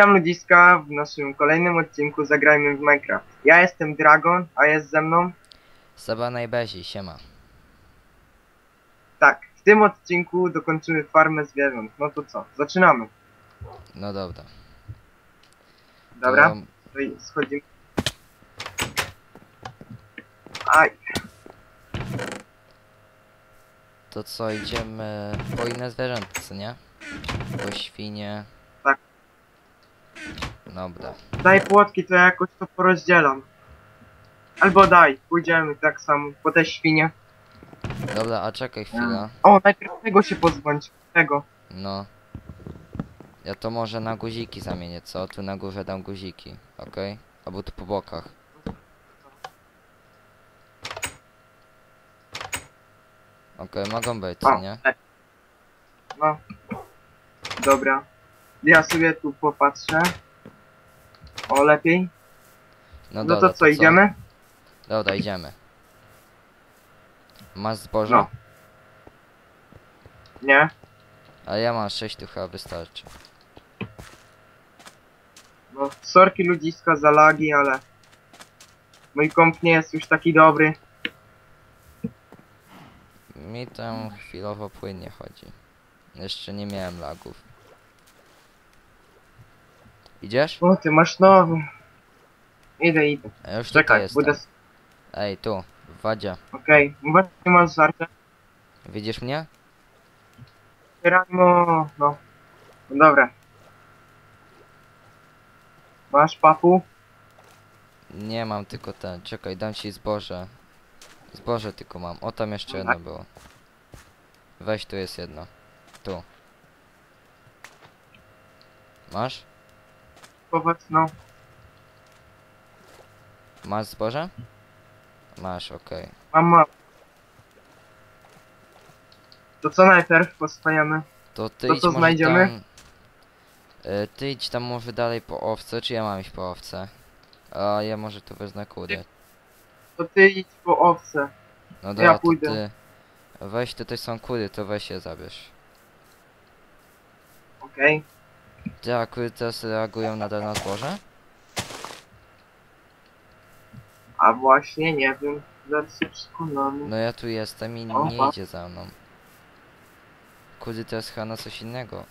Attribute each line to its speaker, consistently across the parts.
Speaker 1: Witam ludziska w naszym kolejnym odcinku Zagrajmy w Minecraft. Ja jestem Dragon, a jest ze mną...
Speaker 2: Seba najbezi, siema.
Speaker 1: Tak, w tym odcinku dokończymy farmę zwierząt. No to co, zaczynamy.
Speaker 2: No dobra.
Speaker 1: Dobra,
Speaker 2: To,
Speaker 1: schodzimy. Aj,
Speaker 2: to co, idziemy po inne zwierzęta, co nie? Po świnie.
Speaker 1: Tak.
Speaker 2: Dobra.
Speaker 1: daj płotki, to ja jakoś to porozdzielam. Albo daj, pójdziemy tak samo, po te świnie.
Speaker 2: Dobra, a czekaj chwilę.
Speaker 1: O, najpierw tego się pozbądź, tego.
Speaker 2: No. Ja to może na guziki zamienię, co? Tu na górze dam guziki, okej? Albo tu po bokach. Okej, mogą być, nie?
Speaker 1: e. No. Dobra. Ja sobie tu popatrzę. O, lepiej.
Speaker 2: No
Speaker 1: No
Speaker 2: dobra,
Speaker 1: to co, idziemy?
Speaker 2: Dobra, idziemy. Masz zboże?
Speaker 1: No. Nie?
Speaker 2: Ale ja mam 6 tu chyba wystarczy.
Speaker 1: No, sorki ludziska za lagi, ale mój komp nie jest już taki dobry.
Speaker 2: Mi tam chwilowo płynnie chodzi. Jeszcze nie miałem lagów. Idziesz?
Speaker 1: O, ty masz nowy. Idę, idę.
Speaker 2: A już tutaj
Speaker 1: Czekaj,
Speaker 2: jestem.
Speaker 1: będę... s-
Speaker 2: Ej, tu, w wadzie.
Speaker 1: Okej, właśnie masz żarcie.
Speaker 2: Widzisz mnie?
Speaker 1: Rano, no. No dobra. Masz papu?
Speaker 2: Nie mam tylko ten. Czekaj, dam ci zboże. Zboże tylko mam. O, tam jeszcze jedno było. Weź, tu jest jedno. Tu. Masz?
Speaker 1: Powiedz, no.
Speaker 2: Masz zboże? Masz, okej.
Speaker 1: Mam ma. To co najpierw postajemy?
Speaker 2: To ty
Speaker 1: To
Speaker 2: idź
Speaker 1: co
Speaker 2: może
Speaker 1: znajdziemy?
Speaker 2: tam... E, ty idź tam może dalej po owce, czy ja mam iść po owce? A ja może tu wezmę kury.
Speaker 1: To ty idź po owce.
Speaker 2: No
Speaker 1: Ja
Speaker 2: dobra, to
Speaker 1: pójdę.
Speaker 2: ty... Weź, tutaj są kury, to weź je zabierz.
Speaker 1: Okej.
Speaker 2: A kury teraz reagują nadal na zboże?
Speaker 1: A właśnie, nie wiem. Zaraz się przekonamy.
Speaker 2: No ja tu jestem i
Speaker 1: O,
Speaker 2: nie idzie za mną. Kury teraz chyba na coś innego.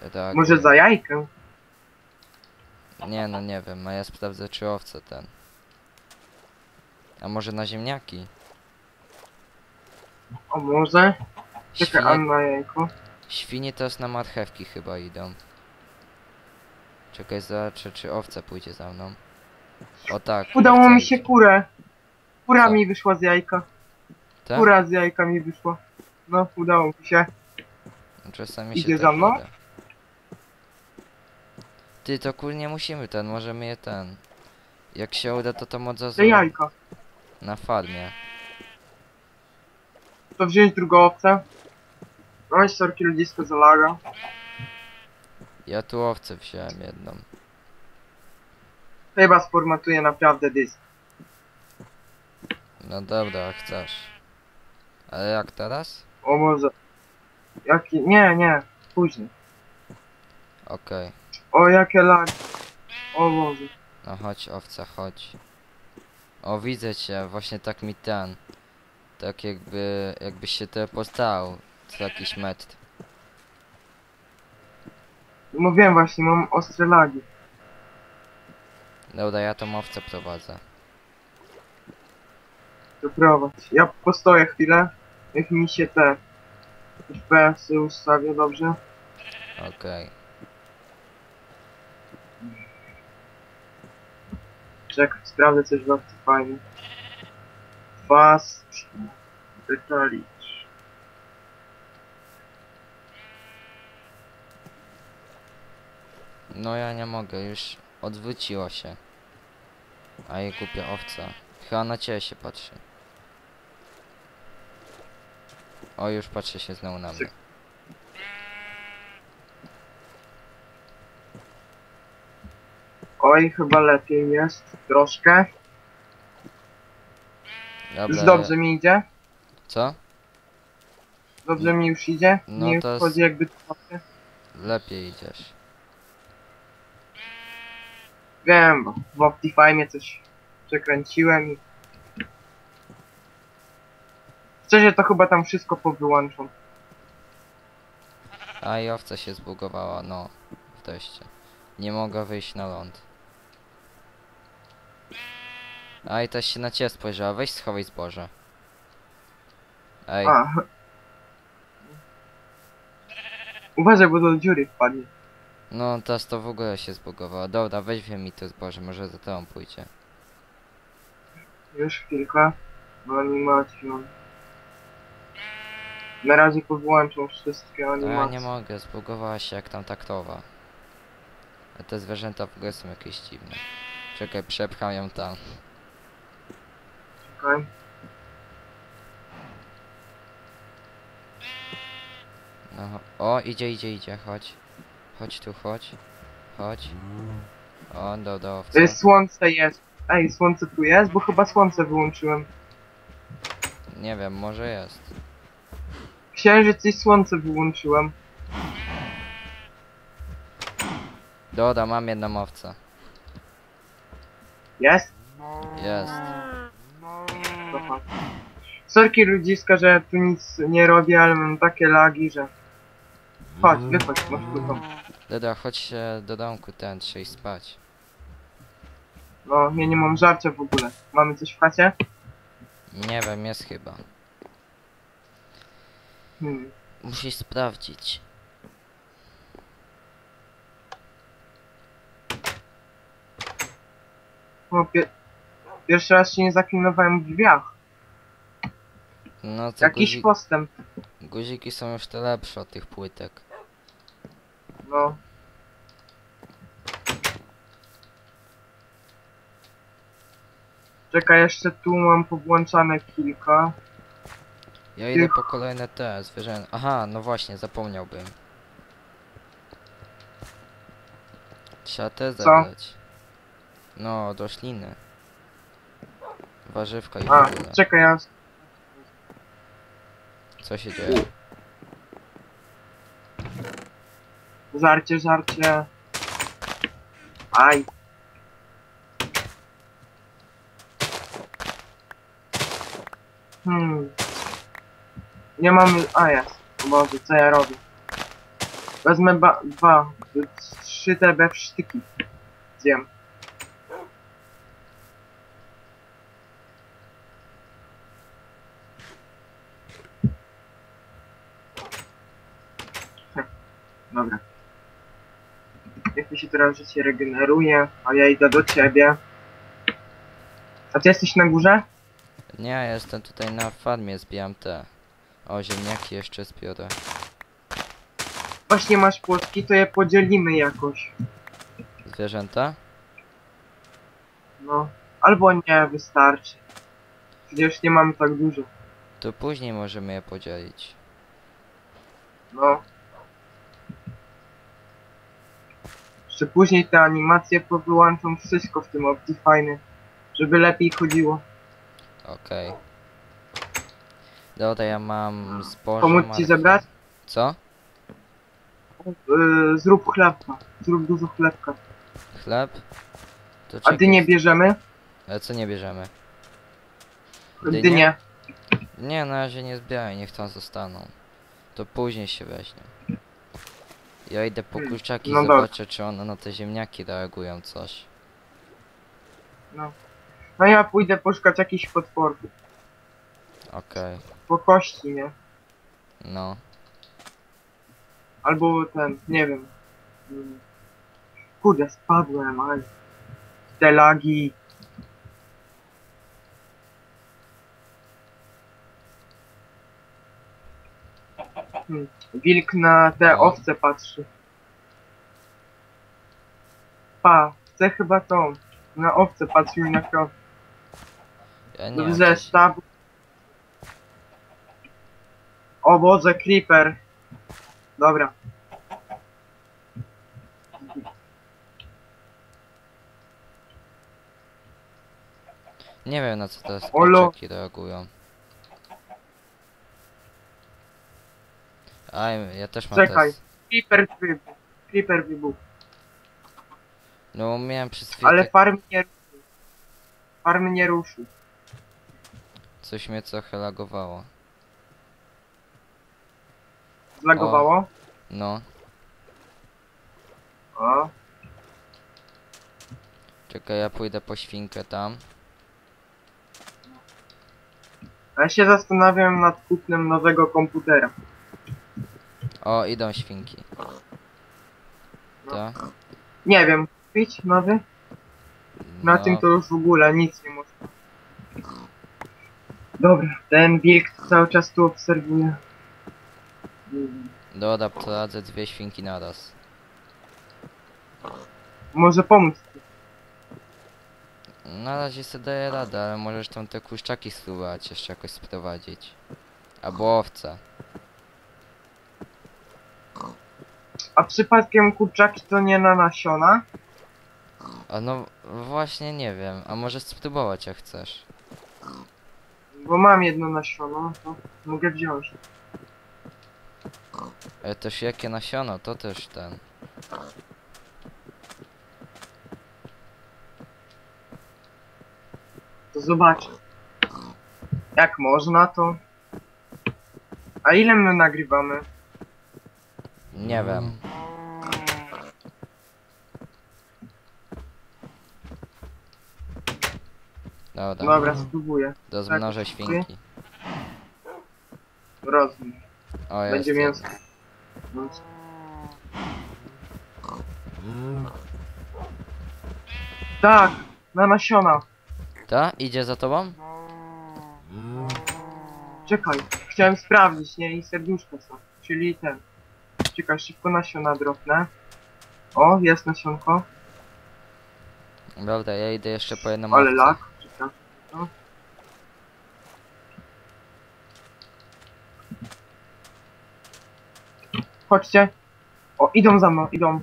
Speaker 2: Reagują.
Speaker 1: Może za jajkę?
Speaker 2: Nie no, nie wiem, a ja sprawdzę czy owce ten. A może na ziemniaki?
Speaker 1: O może? Czekaj, a
Speaker 2: Świnie,
Speaker 1: na jajko?
Speaker 2: Świnie teraz na marchewki chyba idą. Czekaj, zobaczę czy owca pójdzie za mną. O tak.
Speaker 1: Udało mi się kurę. Kura
Speaker 2: Co?
Speaker 1: mi wyszła z jajka.
Speaker 2: Tak?
Speaker 1: Kura z jajka mi wyszła. No, udało mi się.
Speaker 2: No, Czasami
Speaker 1: Idzie
Speaker 2: się
Speaker 1: za
Speaker 2: tak
Speaker 1: mną?
Speaker 2: uda. Ty, to kul nie musimy ten, możemy je ten. Jak się uda, to to od razu
Speaker 1: Te jajka.
Speaker 2: na farmie.
Speaker 1: To wziąć drugą owcę. Oj, sorki ludzisko zalaga.
Speaker 2: Ja tu owcę wziąłem jedną.
Speaker 1: Chyba sformatuję naprawdę dysk.
Speaker 2: No dobra, jak chcesz. Ale jak teraz?
Speaker 1: O może. Jaki? Nie, nie. Później.
Speaker 2: Okej.
Speaker 1: O, jakie lagi. O Boże.
Speaker 2: No chodź owca, chodź. O widzę cię, właśnie tak mi ten. Tak jakby, jakbyś się teleportał co jakiś metr.
Speaker 1: Mówiłem właśnie, mam ostre lagi.
Speaker 2: Dobra, ja tą owcę prowadzę.
Speaker 1: To prowadź. Ja postoję chwilę. Niech mi się te FPS-y ustawię dobrze.
Speaker 2: Okej.
Speaker 1: Czekaj, sprawdzę coś opcji fajnie. Fast Detalic.
Speaker 2: No ja nie mogę, już odwróciło się. A jej głupia owca. Chyba na ciebie się patrzy. O, już patrzy się znowu na mnie.
Speaker 1: Oj, chyba lepiej jest. Troszkę.
Speaker 2: Dobra,
Speaker 1: Już dobrze mi idzie.
Speaker 2: Co?
Speaker 1: Dobrze mi już idzie.
Speaker 2: No
Speaker 1: Nie
Speaker 2: to
Speaker 1: wchodzi jakby trochę.
Speaker 2: Lepiej idziesz.
Speaker 1: Wiem, bo w Optifine coś przekręciłem i... Szczerze to chyba tam wszystko powyłączą.
Speaker 2: A i owca się zbugowała, no. W teście. Nie mogę wyjść na ląd. A i też się na ciebie spojrzała. Weź schowaj zboże. Ej,
Speaker 1: A. Uważaj, bo do dziury wpadnie.
Speaker 2: No teraz to w ogóle się zbugowała. Dobra, weź mi to zboże, może za tobą pójdzie.
Speaker 1: Już chwilkę. No animacją. Na razie powyłączą wszystkie
Speaker 2: A ja nie
Speaker 1: animacje.
Speaker 2: mogę, zbugowała się jak tam taktowa. A te zwierzęta w ogóle są jakieś dziwne. Czekaj, przepcham ją tam.
Speaker 1: Czekaj.
Speaker 2: No, o, idzie, idzie, idzie, chodź. Chodź tu, chodź. Chodź. O, do, do owca.
Speaker 1: Y, Słońce jest. Ej, słońce tu jest? Bo chyba słońce wyłączyłem.
Speaker 2: Nie wiem, może jest.
Speaker 1: Księżyc i słońce wyłączyłem.
Speaker 2: Doda, mam jedną owcę.
Speaker 1: Jest?
Speaker 2: Jest.
Speaker 1: Aha. Sorki ludziska, że tu nic nie robię, ale mam takie lagi, że... Chodź, wychodź, masz tu
Speaker 2: Doda, chodź się do domku ten, iść spać.
Speaker 1: No, ja nie mam żarcia w ogóle. Mamy coś w chacie?
Speaker 2: Nie wiem, jest chyba.
Speaker 1: Hmm.
Speaker 2: Musisz sprawdzić.
Speaker 1: No, pie... Pierwszy raz się nie zaklinowałem w drzwiach.
Speaker 2: No to
Speaker 1: Jakiś
Speaker 2: guzik,
Speaker 1: postęp.
Speaker 2: guziki są już te lepsze od tych płytek.
Speaker 1: No. Czekaj, jeszcze tu mam powłączane kilka.
Speaker 2: Ja idę
Speaker 1: Tych-
Speaker 2: po kolejne te zwierzęta. Aha, no właśnie, zapomniałbym. Trzeba te zabrać. No, rośliny. Warzywka i w
Speaker 1: A,
Speaker 2: ogóle.
Speaker 1: czekaj, ja...
Speaker 2: Co się dzieje?
Speaker 1: Żarcie, żarcie. Aj. Hmm. Nie mamy... A jest. O Boże, co ja robię? Wezmę ba... dwa... Trzy te bewsztyki. Zjem. Dobra. Jak mi się teraz życie regeneruje, a ja idę do ciebie. A ty jesteś na górze?
Speaker 2: Nie, jestem tutaj na farmie, zbijam te. O, ziemniaki jeszcze zbiorę.
Speaker 1: Właśnie masz płotki, to je podzielimy jakoś.
Speaker 2: Zwierzęta?
Speaker 1: No. Albo nie, wystarczy. Przecież nie mamy tak dużo.
Speaker 2: To później możemy je podzielić.
Speaker 1: No. Jeszcze później te animacje powyłączą wszystko w tym Optifine. Żeby lepiej chodziło.
Speaker 2: Okej. Dobra, ja mam zboże.
Speaker 1: Pomóc ci zebrać?
Speaker 2: Co?
Speaker 1: Yy, zrób chlebka. Zrób dużo chlebka.
Speaker 2: Chleb? To
Speaker 1: A
Speaker 2: czekaj.
Speaker 1: dynie bierzemy?
Speaker 2: Ale co nie bierzemy?
Speaker 1: Dynie.
Speaker 2: Nie, na razie nie zbieraj, niech tam zostaną. To później się weźmie. Ja idę po
Speaker 1: Hmm,
Speaker 2: kurczaki,
Speaker 1: no dobra.
Speaker 2: zobaczę czy one na te ziemniaki reagują coś.
Speaker 1: No. No ja pójdę poszukać jakichś potworów.
Speaker 2: Okej,
Speaker 1: Po kości, nie?
Speaker 2: no.
Speaker 1: Albo ten, nie wiem. Mm. Kurde, spadłem, ale... Te lagi... Hmm. Wilk na te
Speaker 2: No.
Speaker 1: owce patrzy. Pa, chcę chyba tą. Na owce patrzył na krowę.
Speaker 2: Nie
Speaker 1: sztab. O Boże, creeper. Dobra.
Speaker 2: Nie wiem na co te
Speaker 1: Olo.
Speaker 2: kurczaki reagują. Aj, ja też mam
Speaker 1: Czekaj.
Speaker 2: te...
Speaker 1: Creeper wybuch. Creeper.
Speaker 2: No miałem przez chwilę
Speaker 1: Ale farm nie ruszył. Farm nie ruszył.
Speaker 2: Coś mnie trochę lagowało.
Speaker 1: Zlagowało?
Speaker 2: No,
Speaker 1: O.
Speaker 2: czekaj, ja pójdę po świnkę tam.
Speaker 1: A Ja się zastanawiam nad kupnem nowego komputera.
Speaker 2: O, idą świnki.
Speaker 1: No.
Speaker 2: To?
Speaker 1: Nie wiem, kupić nowy? Na
Speaker 2: No,
Speaker 1: tym to już w ogóle nic nie. Dobra, ten wilk cały czas tu obserwuje.
Speaker 2: Dobra, poradzę dwie świnki naraz.
Speaker 1: Może pomóc.
Speaker 2: Na razie sobie daję radę, ale możesz tam te kurczaki spróbować jeszcze jakoś sprowadzić. Albo owce.
Speaker 1: A przypadkiem kurczaki to nie na nasiona?
Speaker 2: A no właśnie nie wiem, a możesz spróbować jak chcesz.
Speaker 1: Bo mam jedno nasiono, to mogę wziąć.
Speaker 2: Ale też jakie nasiono, to też ten.
Speaker 1: To zobaczę. Jak można to? A ile my nagrywamy?
Speaker 2: Nie wiem. Dobra,
Speaker 1: Dobra, spróbuję.
Speaker 2: rozmnożę
Speaker 1: tak,
Speaker 2: świnki.
Speaker 1: Rozumiem.
Speaker 2: O, jest
Speaker 1: Będzie. No. Tak, na nasiona.
Speaker 2: Ta? Idzie za tobą?
Speaker 1: Czekaj, chciałem sprawdzić, nie? I serduszko są. Czyli ten. Czekaj, szybko nasiona dropnę. O, jest nasionko.
Speaker 2: Dobra, ja idę jeszcze po jedną
Speaker 1: Ale
Speaker 2: owcę.
Speaker 1: lak. Czekaj. No. Chodźcie. O, idą za mną, idą.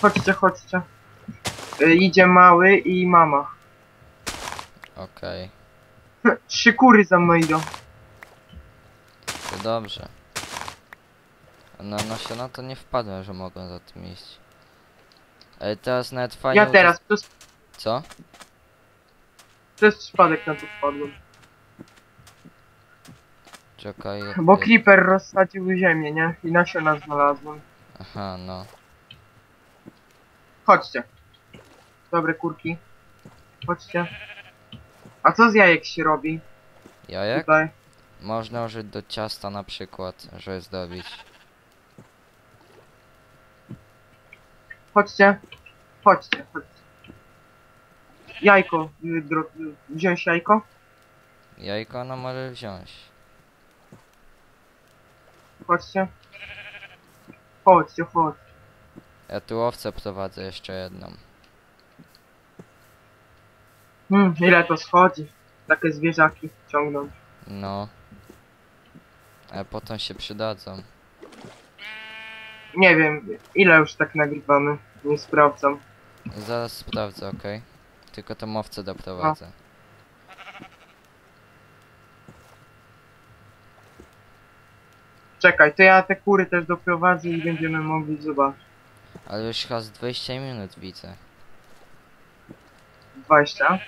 Speaker 1: Chodźcie, chodźcie. Y, idzie mały i mama.
Speaker 2: Okej,
Speaker 1: Trzy kury za mną idą.
Speaker 2: to dobrze. A Na nasiona to nie wpadłem, że mogą za tym iść. Ale teraz nawet fajnie...
Speaker 1: Ja teraz przez,
Speaker 2: Co?
Speaker 1: przez przypadek na to wpadłem.
Speaker 2: Czekaj.
Speaker 1: Bo
Speaker 2: y-
Speaker 1: creeper rozsadził ziemię, nie? I nasiona znalazłem.
Speaker 2: Aha, no.
Speaker 1: Chodźcie. Dobre kurki. Chodźcie. A co z jajek się robi
Speaker 2: Jajek?
Speaker 1: tutaj?
Speaker 2: Można użyć do ciasta na przykład, żeby zdobić.
Speaker 1: Chodźcie. Chodźcie, chodźcie. Jajko. y, dro- y, Wziąć jajko?
Speaker 2: Jajko no może wziąć.
Speaker 1: Chodźcie. Chodźcie, chodźcie.
Speaker 2: Ja tu owcę prowadzę jeszcze jedną.
Speaker 1: Hmm, ile to schodzi? Takie zwierzaki ciągnąć.
Speaker 2: No. Ale potem się przydadzą.
Speaker 1: Nie wiem, ile już tak nagrywamy. Nie sprawdzam.
Speaker 2: Zaraz sprawdzę, okej? Tylko tą owcę doprowadzę.
Speaker 1: Czekaj, to ja te kury też doprowadzę i będziemy mogli zobaczyć.
Speaker 2: Ale już chyba z 20 minut widzę.
Speaker 1: 20.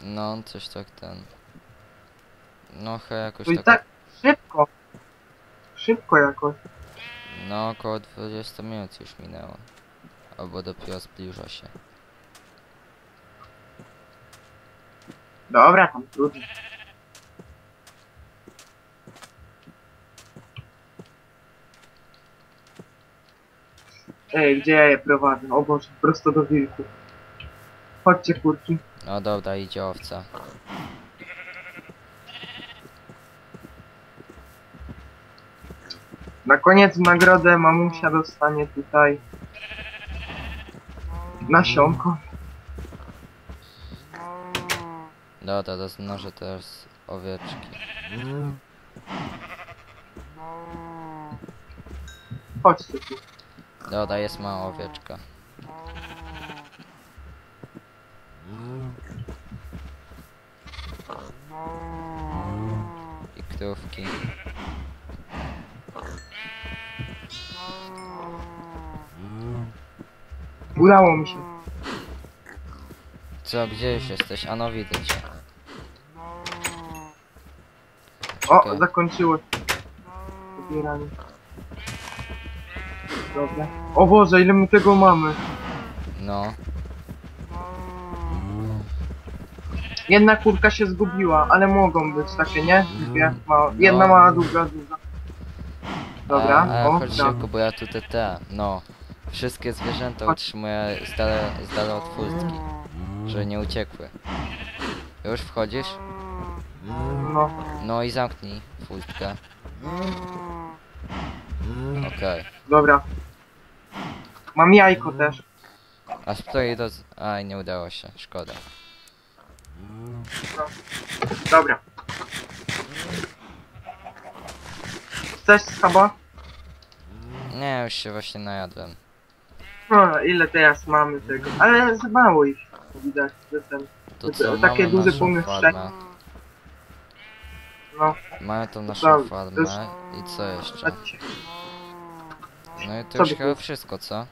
Speaker 2: No, coś tak ten. No chyba jakoś
Speaker 1: To i
Speaker 2: tak.
Speaker 1: tak szybko. Szybko jakoś.
Speaker 2: No około 20 minut już minęło. Albo dopiero zbliża się.
Speaker 1: Dobra, tam trudno. Ej, gdzie ja je prowadzę? O Boże, prosto do wilków. Chodźcie kurki.
Speaker 2: No dobra, idzie owca.
Speaker 1: Na koniec w nagrodę mamusia dostanie tutaj nasionko.
Speaker 2: Dobra, rozmnożę teraz owieczki.
Speaker 1: Chodźcie tu.
Speaker 2: Dobra, jest mała owieczka. I krówki.
Speaker 1: Udało mi się.
Speaker 2: Co, gdzie już jesteś? A no widzę cię.
Speaker 1: O,
Speaker 2: Czekaj.
Speaker 1: zakończyło się. Pobieranie. Dobra. O Boże, ile my tego mamy.
Speaker 2: No,
Speaker 1: Jedna kurka się zgubiła, ale mogą być takie, nie? Dwie, mała. Jedna mała, druga, druga. Dobra,
Speaker 2: a, a
Speaker 1: o,
Speaker 2: chodź
Speaker 1: dobra.
Speaker 2: szybko, bo ja tutaj te, no. Wszystkie zwierzęta utrzymuję z dala, z dala od pustki, żeby nie uciekły. Już wchodzisz?
Speaker 1: No,
Speaker 2: No i zamknij pustkę. Okej.
Speaker 1: dobra. Mam jajko też.
Speaker 2: A do... z- Aj, nie udało się, szkoda.
Speaker 1: Dobra. Chcesz schaba?
Speaker 2: Nie, już się właśnie najadłem.
Speaker 1: Ile teraz mamy tego? Ale za mało ich. Widać, że ten.
Speaker 2: To co,
Speaker 1: takie
Speaker 2: mamy
Speaker 1: duże
Speaker 2: naszą
Speaker 1: pomieszczenie.
Speaker 2: farmę.
Speaker 1: No,
Speaker 2: Mamy tą naszą
Speaker 1: to
Speaker 2: farmę
Speaker 1: jest-
Speaker 2: i co jeszcze? No i to
Speaker 1: co
Speaker 2: już
Speaker 1: by
Speaker 2: chyba wszystko, co?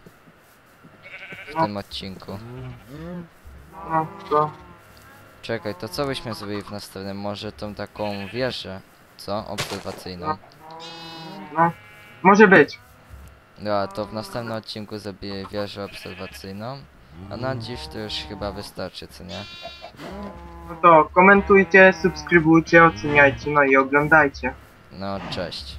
Speaker 2: W
Speaker 1: No.
Speaker 2: tym odcinku.
Speaker 1: No, to.
Speaker 2: Czekaj, to co byśmy zrobili w następnym? Może tą taką wieżę, co? Obserwacyjną.
Speaker 1: No. No. Może być.
Speaker 2: Dobra, to w następnym odcinku zrobię wieżę obserwacyjną. A na dziś to już chyba wystarczy, co nie?
Speaker 1: No to komentujcie, subskrybujcie, oceniajcie, no i oglądajcie.
Speaker 2: No, cześć.